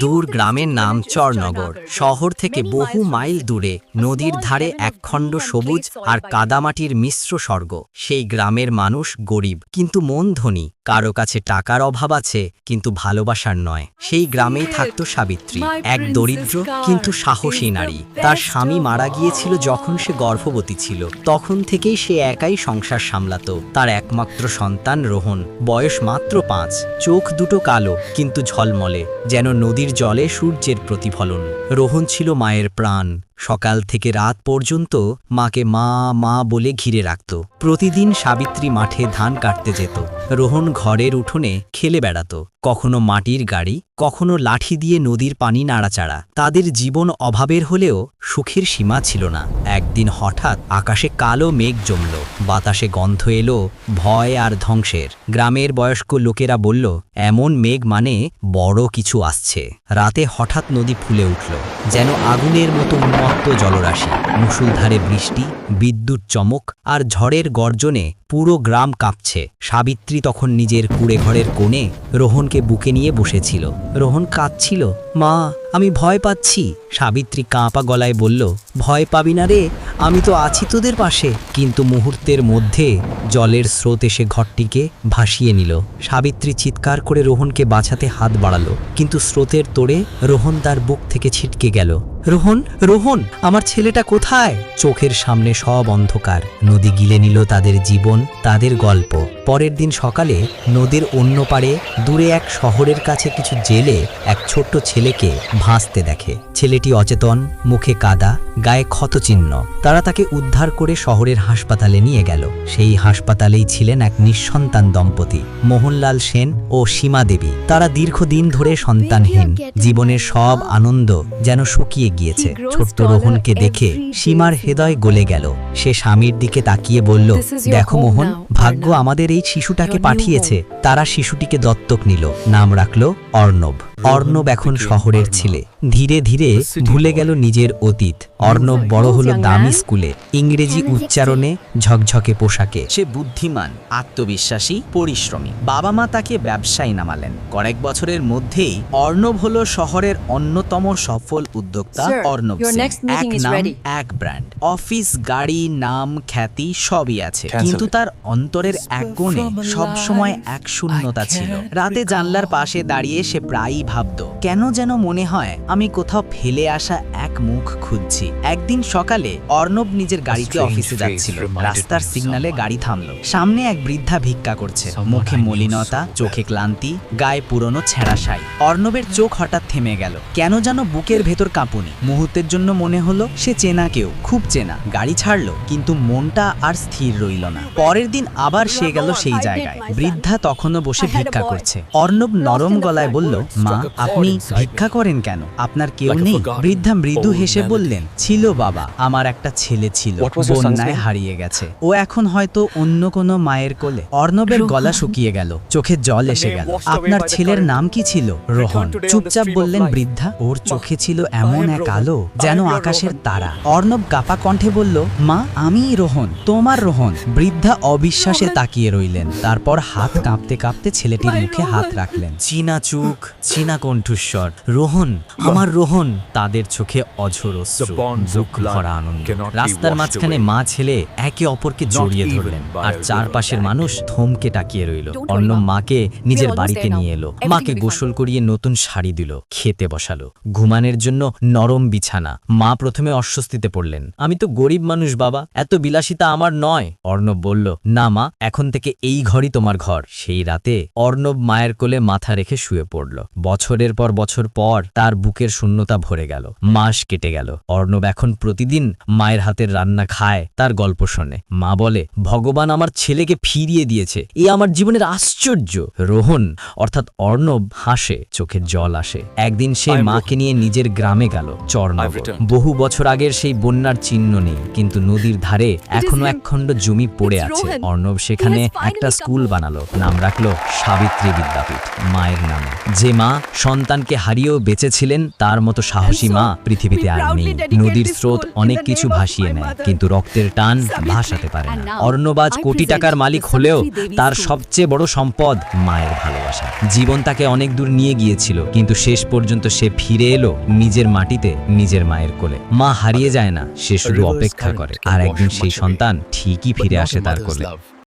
দূর গ্রামের নাম চরনগর। শহর থেকে বহু মাইল দূরে নদীর ধারে একখণ্ড সবুজ আর কাদামাটির মিশ্র স্বর্গ। সেই গ্রামের মানুষ গরিব কিন্তু মন ধনী। কারও কাছে টাকার অভাব আছে কিন্তু ভালোবাসার নয়। সেই গ্রামেই থাকতো সাবিত্রী এক দরিদ্র কিন্তু সাহসী নারী। তার স্বামী মারা গিয়েছিল যখন সে গর্ভবতী ছিল। তখন থেকেই সে একাই সংসার সামলাতো। তার একমাত্র সন্তান রোহন বয়স মাত্র পাঁচ। চোখ দুটো কালো কিন্তু ঝলমলে যেন নদীর জলে সূর্যের প্রতিফলন। রোহন ছিল মায়ের প্রাণ। সকাল থেকে রাত পর্যন্ত মাকে মা মা বলে ঘিরে রাখত। প্রতিদিন সাবিত্রী মাঠে ধান কাটতে যেত। রোহন ঘরের উঠোনে খেলে বেড়াত। কখনো মাটির গাড়ি, কখনো লাঠি দিয়ে নদীর পানি নাড়াচাড়া। তাদের জীবন অভাবের হলেও সুখের সীমা ছিল না। একদিন হঠাৎ আকাশে কালো মেঘ জমল। বাতাসে গন্ধ এলো ভয় আর ধ্বংসের। গ্রামের বয়স্ক লোকেরা বলল, এমন মেঘ মানে বড় কিছু আসছে। রাতে হঠাৎ নদী ফুলে উঠল, যেন আগুনের মতো উন্মত্ত জলরাশি, মুষলধারে বৃষ্টি, বিদ্যুৎ চমক আর ঝড়ের গর্জনে পুরো গ্রাম কাঁপছে। সাবিত্রী তখন নিজের কুড়ে ঘরের কোণে রোহনকে বুকে নিয়ে বসেছিল। রোহন কাঁদছিল, মা, আমি ভয় পাচ্ছি। সাবিত্রী কাঁপা গলায় বলল, ভয় পাবি না রে, আমি তো আছি তোদের পাশে। কিন্তু মুহূর্তের মধ্যে জলের স্রোত এসে ঘরটিকে ভাসিয়ে নিল। সাবিত্রী চিৎকার করে রোহনকে বাঁচাতে হাত বাড়ালো, কিন্তু স্রোতের তোড়ে রোহন তার বুক থেকে ছিটকে গেল। রোহন রোহন, আমার ছেলেটা কোথায়? চোখের সামনে সব অন্ধকার। নদী গিলে নিল তাদের জীবন, তাদের গল্প। পরের দিন সকালে নদীর অন্য পারে দূরে এক শহরের কাছে কিছু জেলে এক ছোট্ট ছেলেকে ভাসতে দেখে। ছেলেটি অচেতন, মুখে কাদা, গায়ে ক্ষতচিহ্ন। তারা তাকে উদ্ধার করে শহরের হাসপাতালে নিয়ে গেল। সেই হাসপাতালেই ছিলেন এক নিঃসন্তান দম্পতি, মোহনলাল সেন ও সীমা দেবী। তারা দীর্ঘদিন ধরে সন্তানহীন। জীবনের সব আনন্দ যেন শুকিয়ে গিয়েছে। ছোট্ট রোহনকে দেখে সীমার হৃদয় গলে গেল। সে স্বামীর দিকে তাকিয়ে বলল দেখো মোহন ভাগ্য আমাদের এই শিশুটাকে পাঠিয়েছে। তারা শিশুটিকে দত্তক নিল নাম রাখল অর্ণব। অর্ণব এখন শহরের ছেলে। ধীরে ধীরে ভুলে গেল নিজের অতীত। অর্ণব বড় হলো দামি স্কুলে। ইংরেজি উচ্চারণে ঝকঝকে পোশাকে। সে বুদ্ধিমান আত্মবিশ্বাসী পরিশ্রমী। বাবা মা তাকে ব্যবসায় নামালেন। কয়েক বছরের মধ্যেই অর্ণব হলো শহরের অন্যতম সফল উদ্যোক্তা অর্ণব এক নাম এক ব্র্যান্ড অফিস গাড়ি নাম খ্যাতি সবই আছে। কিন্তু তার অন্তরের এক কোণে সবসময় এক শূন্যতা ছিল। রাতে জানলার পাশে দাঁড়িয়ে সে প্রায়ই ভাবত কেন যেন মনে হয় আমি কোথাও ফেলে আসা এক মুখ খুঁজছি। একদিন সকালে অর্ণব নিজের গাড়িতে অফিসে যাচ্ছিল। রাস্তার সিগনালে গাড়ি থামলো। সামনে এক বৃদ্ধা ভিক্ষা করছে। মুখে মলিনতা চোখে ক্লান্তি গায়ে পুরনো ছেঁড়া শাই অর্ণবের চোখ হঠাৎ থেমে গেল। কেন যেন বুকের ভেতর কাঁপুনি। মুহূর্তের জন্য মনে হলো সে চেনা কেউ খুব চেনা। গাড়ি ছাড়লো কিন্তু মনটা আর স্থির রইল না। পরের দিন আবার সে গেল সেই জায়গায়। বৃদ্ধা তখনও বসে ভিক্ষা করছে। অর্ণব নরম গলায় বলল মা আপনি ভিক্ষা করেন কেন? আপনার কেউ নেই। বৃদ্ধা মৃদু হেসে বললেন ছিল বাবা আমার একটা ছেলে ছিল বন্যায় হারিয়ে গেছে। ও এখন হয়তো অন্য কোনো মায়ের কোলে। অর্ণবের গলা শুকিয়ে গেল চোখে জল এসে গেল। আপনার ছেলের নাম কি ছিল? রোহন চুপচাপ বললেন বৃদ্ধা ওর চোখে ছিল এমন এক আলো যেন আকাশের তারা। অর্ণব কাপা কণ্ঠে বলল মা আমিই রোহন তোমার রোহন। বৃদ্ধা অবিশ্বাসে তাকিয়ে রইলেন তারপর হাত কাঁপতে কাঁপতে ছেলেটির মুখে হাত রাখলেন। চীনা চুক চীনা কণ্ঠস্বর। রোহন আমার রোহন তাদের চোখে অঝোর ভরা আনন্দ। রাস্তার মাঝখানে মা ছেলে একে অপরকে জড়িয়ে ধরলেন আর চারপাশের মানুষ থমকে তাকিয়ে রইল। অন্য মাকে নিজের বাড়িতে নিয়ে এলো। মাকে. গোসল করিয়ে নতুন শাড়ি দিল খেতে বসালো। ঘুমানোর জন্য নরম বিছানা। মা প্রথমে অস্বস্তিতে পড়লেন। আমি তো গরিব মানুষ বাবা। এত বিলাসিতা আমার নয়। অর্ণব বলল না মা এখন থেকে এই ঘরই তোমার ঘর। সেই রাতে অর্ণব মায়ের কোলে মাথা রেখে শুয়ে পড়ল। বছরের পর বছর পর তার বুকের শূন্যতা ভরে গেল। মাস কেটে গেল। অর্ণব এখন প্রতিদিন মায়ের হাতের রান্না খায় তার গল্প শোনে। মা বলে ভগবান আমার ছেলেকে ফিরিয়ে দিয়েছে। এ আমার জীবনের আশ্চর্য। রোহন অর্থাৎ অর্ণব হাসে। চোখের জল আসে। একদিন সে মাকে নিয়ে নিজের গ্রামে গেল চরনগর। বহু বছর আগের সেই বন্যার চিহ্ন নেই কিন্তু নদীর ধারে এখনও. একখণ্ড জমি পড়ে আছে। অর্ণব সেখানে একটা স্কুল বানালো নাম রাখল সাবিত্রী বিদ্যাপীঠ মায়ের নামে। যে মা সন্তানকে হারিয়েও বেঁচেছিলেন তার মতো সাহসী মা পৃথিবীতে আর নেই। নদীর স্রোত অনেক কিছু ভাসিয়ে নেয় কিন্তু রক্তের টান ভাসাতে পারে না। অর্ণবাজ কোটি টাকার মালিক হলেও তার সবচেয়ে বড় সম্পদ মায়ের ভালোবাসা। জীবন তাকে অনেক দূর নিয়ে গিয়েছিল কিন্তু শেষ পর্যন্ত সে ফিরে এলো নিজের মাটিতে নিজের মায়ের কোলে। মা হারিয়ে যায় না সে শুধু অপেক্ষা করে। আর একদিন সেই সন্তান ঠিকই ফিরে আসে তার কোলে।